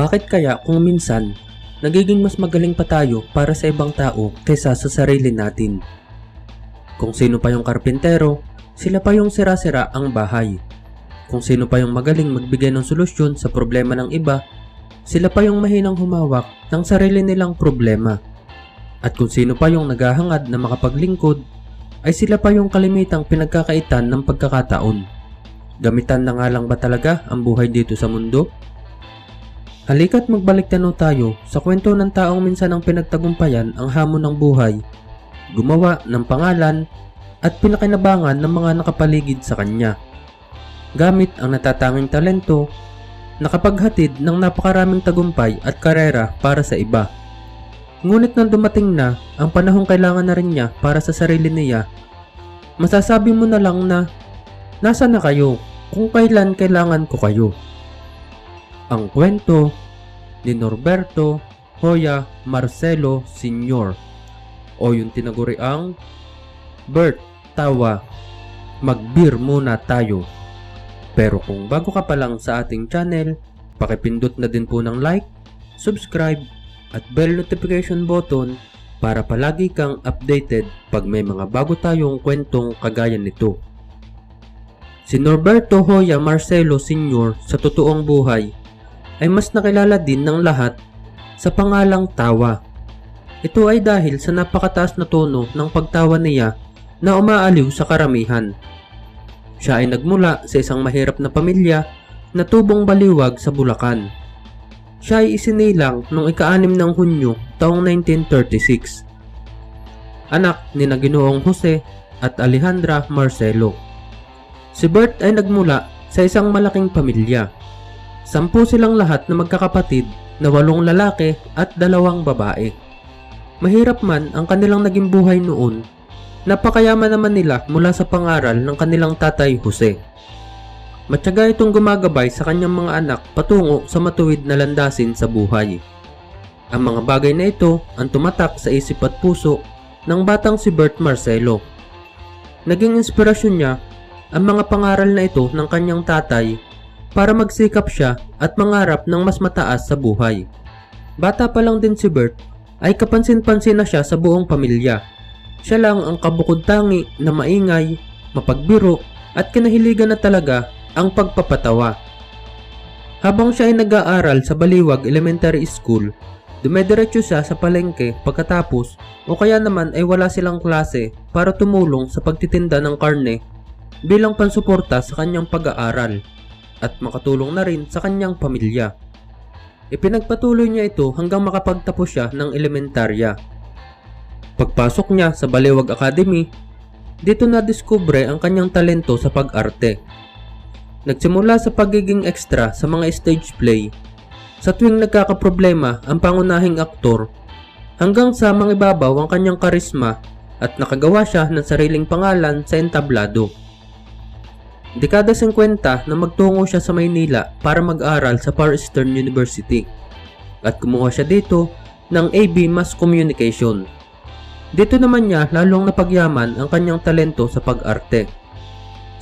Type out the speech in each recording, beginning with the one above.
Bakit kaya kung minsan, nagiging mas magaling pa tayo para sa ibang tao kaysa sa sarili natin? Kung sino pa yung karpintero, sila pa yung sira-sira ang bahay. Kung sino pa yung magaling magbigay ng solusyon sa problema ng iba, sila pa yung mahinang humawak ng sarili nilang problema. At kung sino pa yung naghahangad na makapaglingkod, ay sila pa yung kalimitang pinagkakaitan ng pagkakataon. Gamitan na nga lang ba talaga ang buhay dito sa mundo? Halika't magbalik tanaw tayo sa kwento ng taong minsan ang pinagtagumpayan ang hamon ng buhay, gumawa ng pangalan at pinakinabangan ng mga nakapaligid sa kanya. Gamit ang natatanging talento, nakapaghatid ng napakaraming tagumpay at karera para sa iba. Ngunit nang dumating na ang panahong kailangan na rin niya para sa sarili niya, masasabi mo na lang na nasa na kayo kung kailan kailangan ko kayo. Ang kwento ni Norberto Hoya Marcelo Sr. o yung tinaguriang Bert Tawa Magbir muna tayo. Pero kung bago ka pa lang sa ating channel, pakipindot na din po ng like, subscribe, at bell notification button para palagi kang updated pag may mga bago tayong kwentong kagaya nito. Si Norberto Hoya Marcelo Sr. sa totoong buhay ay mas nakilala din ng lahat sa pangalang Tawa. Ito ay dahil sa napakataas na tono ng pagtawa niya na umaaliw sa karamihan. Siya ay nagmula sa isang mahirap na pamilya na tubong baliwag sa Bulacan. Siya ay isinilang noong ika-anim ng Hunyo taong 1936. Anak ni na Ginoong Jose at Alejandra Marcelo. Si Bert ay nagmula sa isang malaking pamilya. Sampu silang lahat na magkakapatid na walong lalaki at dalawang babae. Mahirap man ang kanilang naging buhay noon, napakayaman naman nila mula sa pangaral ng kanilang tatay Jose. Matyaga itong gumagabay sa kanyang mga anak patungo sa matuwid na landasin sa buhay. Ang mga bagay na ito ang tumatak sa isip at puso ng batang si Bert Marcelo. Naging inspirasyon niya ang mga pangaral na ito ng kanyang tatay para magsikap siya at mangarap ng mas mataas sa buhay. Bata pa lang din si Bert ay kapansin-pansin na siya sa buong pamilya. Siya lang ang kabukod-tangi na maingay, mapagbiro at kinahiligan na talaga ang pagpapatawa. Habang siya ay nag-aaral sa Baliwag Elementary School, dumediretso siya sa palengke pagkatapos o kaya naman ay wala silang klase para tumulong sa pagtitinda ng karne bilang pansuporta sa kanyang pag-aaral at makatulong na rin sa kanyang pamilya. Ipinagpatuloy niya ito hanggang makapagtapos siya ng elementarya. Pagpasok niya sa Baliwag Academy, dito na diskubre ang kanyang talento sa pag-arte. Nagsimula sa pagiging extra sa mga stage play, sa tuwing nagkakaproblema ang pangunahing aktor, hanggang sa mangibabaw ang kanyang karisma at nakagawa siya ng sariling pangalan sa entablado. Dekada 50 na magtungo siya sa Maynila para mag-aral sa Far Eastern University at kumuha siya dito ng AB Mass Communication. Dito naman niya lalong napagyaman ang kanyang talento sa pag-arte.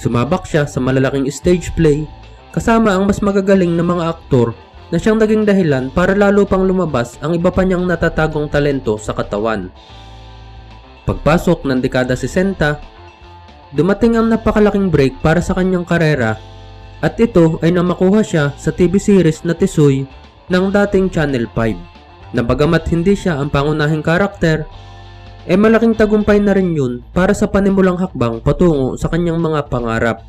Sumabak siya sa malalaking stage play kasama ang mas magagaling na mga aktor na siyang naging dahilan para lalo pang lumabas ang iba pa niyang natatagong talento sa katawan. Pagpasok ng dekada 60, Dumating ang napakalaking break para sa kanyang karera at ito ay namakuha siya sa TV series na Tisoy ng dating Channel 5 na bagamat hindi siya ang pangunahing karakter, e eh malaking tagumpay na rin yun para sa panimulang hakbang patungo sa kanyang mga pangarap.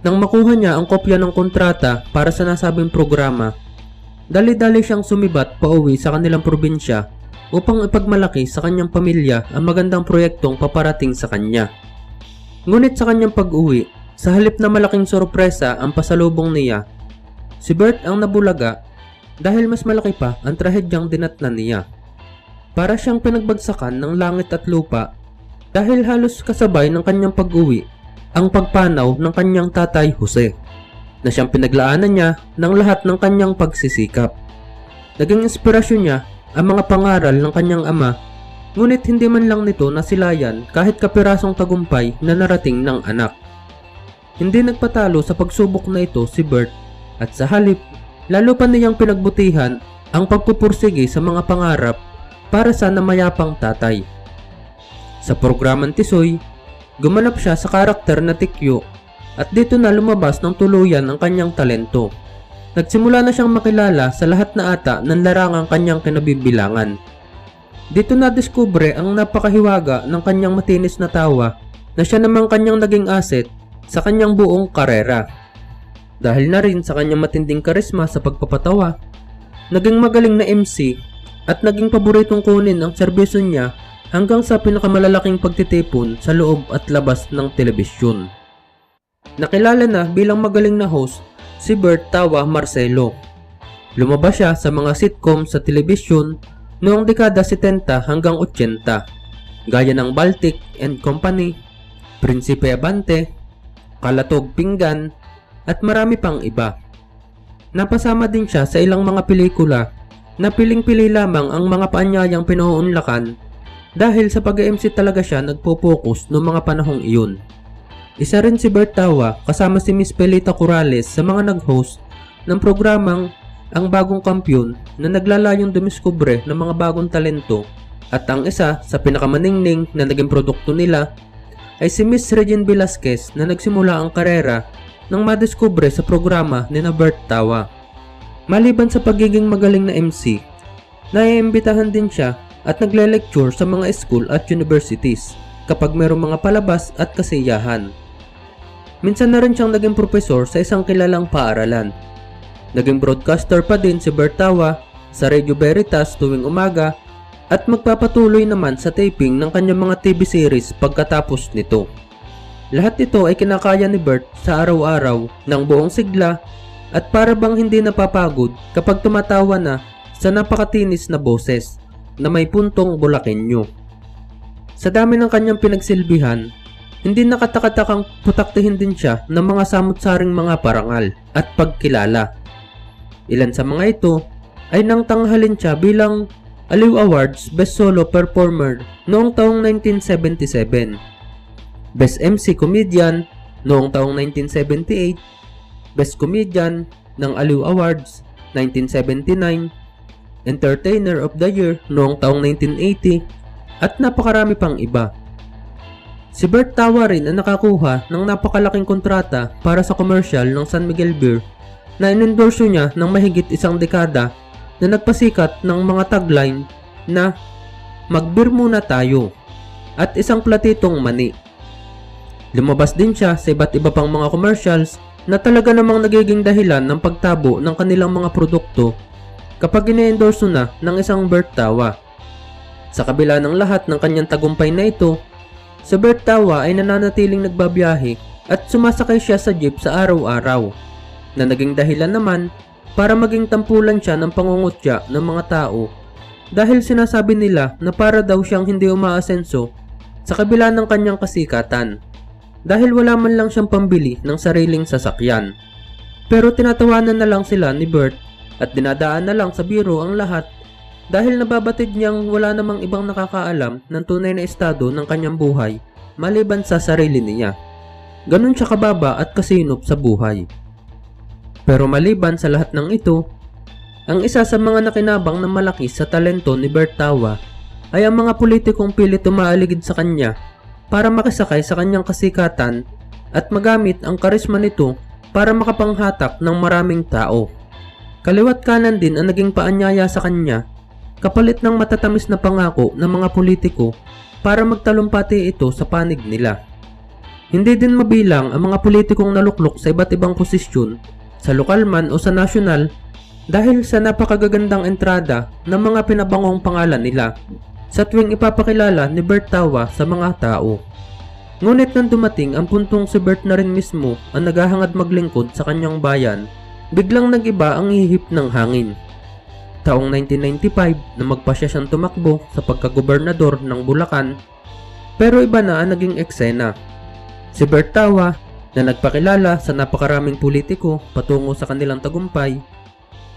Nang makuha niya ang kopya ng kontrata para sa nasabing programa, dali-dali siyang sumibat pauwi sa kanilang probinsya upang ipagmalaki sa kanyang pamilya ang magandang proyektong paparating sa kanya. Ngunit sa kanyang pag-uwi, sa halip na malaking sorpresa ang pasalubong niya, si Bert ang nabulaga dahil mas malaki pa ang trahedyang dinatnan niya. Para siyang pinagbagsakan ng langit at lupa dahil halos kasabay ng kanyang pag-uwi ang pagpanaw ng kanyang tatay Jose na siyang pinaglaanan niya ng lahat ng kanyang pagsisikap. Naging inspirasyon niya ang mga pangaral ng kanyang ama Ngunit hindi man lang nito nasilayan kahit kapirasong tagumpay na narating ng anak. Hindi nagpatalo sa pagsubok na ito si Bert at sa halip, Lalo pa niyang pinagbutihan ang pagpupursige sa mga pangarap para sa namayapang tatay. Sa programang Tisoy, gumanap siya sa karakter na Tikyo at dito na lumabas ng tuluyan ang kanyang talento. Nagsimula na siyang makilala sa lahat na ata ng larangang kanyang kinabibilangan. Dito na diskubre ang napakahiwaga ng kanyang matinis na tawa na siya namang kanyang naging asset sa kanyang buong karera. Dahil na rin sa kanyang matinding karisma sa pagpapatawa, naging magaling na MC at naging paboritong kunin ang serbisyo niya hanggang sa pinakamalalaking pagtitipon sa loob at labas ng telebisyon. Nakilala na bilang magaling na host si Bert Tawa Marcelo. Lumabas siya sa mga sitcom sa telebisyon noong dekada 70 hanggang 80, gaya ng Baltic and Company, Prinsipe Abante, Kalatog Pinggan, at marami pang iba. Napasama din siya sa ilang mga pelikula na piling-pili lamang ang mga paanyayang pinuunlakan dahil sa pag-MC talaga siya nagpo-focus noong mga panahong iyon. Isa rin si Bert Tawa kasama si Miss Pelita Corrales sa mga nag-host ng programang Ang Bagong Kampyon na naglalayong dumiskubre ng mga bagong talento at ang isa sa pinakamaningning na naging produkto nila ay si Miss Regine Velasquez na nagsimula ang karera nang madiskubre sa programa ni na Tawa. Maliban sa pagiging magaling na MC, naiimbitahan din siya at nagle-lecture sa mga school at universities kapag mayroong mga palabas at kasiyahan. Minsan na rin siyang naging propesor sa isang kilalang paaralan. Naging broadcaster pa din si Bertawa sa Radio Veritas tuwing umaga at magpapatuloy naman sa taping ng kanyang mga TV series pagkatapos nito. Lahat ito ay kinakaya ni Bert sa araw-araw ng buong sigla at para bang hindi napapagod kapag tumatawa na sa napakatinis na boses na may puntong bulakenyo. Sa dami ng kanyang pinagsilbihan, hindi nakatakatakang putaktihin din siya ng mga samut-saring mga parangal at pagkilala. Ilan sa mga ito ay nang tanghalin siya bilang Aliw Awards Best Solo Performer noong taong 1977, Best MC Comedian noong taong 1978, Best Comedian ng Aliw Awards 1979, Entertainer of the Year noong taong 1980, at napakarami pang iba. Si Bert Tawa rin ang nakakuha ng napakalaking kontrata para sa commercial ng San Miguel Beer na inendorso niya ng mahigit isang dekada na nagpasikat ng mga tagline na Magbir muna tayo at isang platitong mani. Lumabas din siya sa iba't iba pang mga commercials na talaga namang nagiging dahilan ng pagtabo ng kanilang mga produkto kapag ine-endorso na ng isang Bert Tawa. Sa kabila ng lahat ng kanyang tagumpay na ito, si Bert Tawa ay nananatiling nagbabiyahe at sumasakay siya sa jeep sa araw-araw na naging dahilan naman para maging tampulan siya ng pangungutya ng mga tao dahil sinasabi nila na para daw siyang hindi umaasenso sa kabila ng kanyang kasikatan dahil wala man lang siyang pambili ng sariling sasakyan. Pero tinatawanan na lang sila ni Bert at dinadaan na lang sa biro ang lahat dahil nababatid niyang wala namang ibang nakakaalam ng tunay na estado ng kanyang buhay maliban sa sarili niya. Ganon siya kababa at kasinop sa buhay. Pero maliban sa lahat ng ito, ang isa sa mga nakinabang na malaki sa talento ni Bertawa ay ang mga politikong pilit tumaaligid sa kanya para makisakay sa kanyang kasikatan at magamit ang karisma nito para makapanghatak ng maraming tao. Kaliwat kanan din ang naging paanyaya sa kanya kapalit ng matatamis na pangako ng mga politiko para magtalumpati ito sa panig nila. Hindi din mabilang ang mga politikong naluklok sa iba't ibang posisyon sa lokal man o sa nasyonal dahil sa napakagagandang entrada ng mga pinabangong pangalan nila sa tuwing ipapakilala ni Bert Tawa sa mga tao. Ngunit nang dumating ang puntong si Bert na rin mismo ang naghahangad maglingkod sa kanyang bayan, biglang nagiba ang ihip ng hangin. Taong 1995 na magpasya siyang tumakbo sa pagkagobernador ng Bulacan, pero iba na ang naging eksena. Si Bert Tawa na nagpakilala sa napakaraming politiko patungo sa kanilang tagumpay,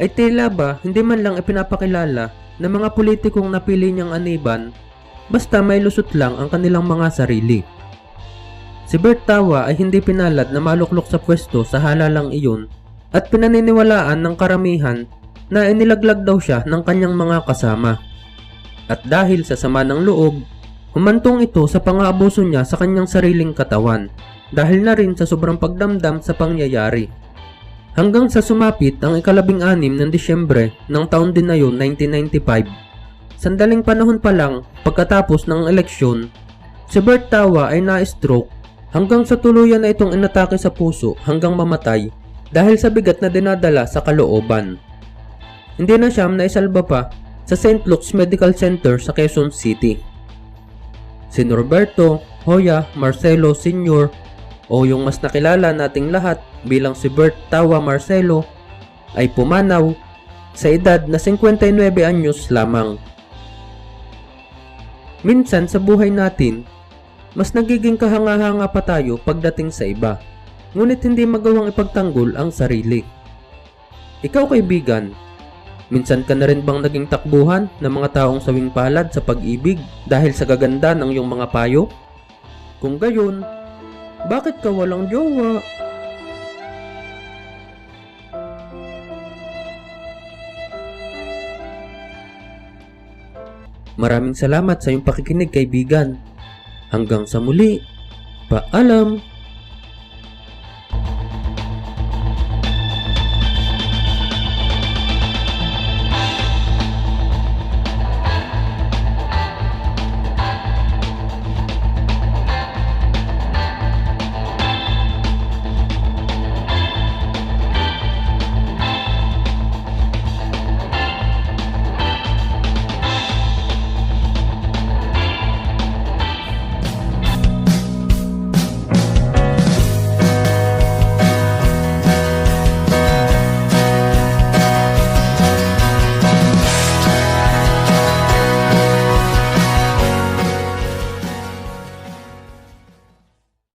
ay tila ba hindi man lang ipinapakilala ng mga politikong napili niyang aniban basta may lusot lang ang kanilang mga sarili. Si Bert Tawa ay hindi pinalad na maluklok sa pwesto sa halalang iyon at pinaniniwalaan ng karamihan na inilaglag daw siya ng kanyang mga kasama. At dahil sa sama ng loob, humantong ito sa pang-aabuso niya sa kanyang sariling katawan dahil na rin sa sobrang pagdamdam sa pangyayari. Hanggang sa sumapit ang ikalabing anim ng Disyembre ng taon din na yun 1995. Sandaling panahon pa lang pagkatapos ng eleksyon, si Bert Tawa ay na-stroke hanggang sa tuluyan na itong inatake sa puso hanggang mamatay dahil sa bigat na dinadala sa kalooban. Hindi na siyam na isalba pa sa St. Luke's Medical Center sa Quezon City. Si Norberto, Hoya, Marcelo Sr. o yung mas nakilala nating lahat bilang si Bert Tawa Marcelo ay pumanaw sa edad na 59 anyos lamang. Minsan sa buhay natin, mas nagiging kahanga-hanga pa tayo pagdating sa iba, ngunit hindi magawang ipagtanggol ang sarili. Ikaw kaibigan, minsan ka na rin bang naging takbuhan ng mga taong sawing palad sa pag-ibig dahil sa gaganda ng iyong mga payo? Kung gayon, bakit ka walang jowa? Maraming salamat sa iyong pakikinig kaibigan. Hanggang sa muli. Paalam!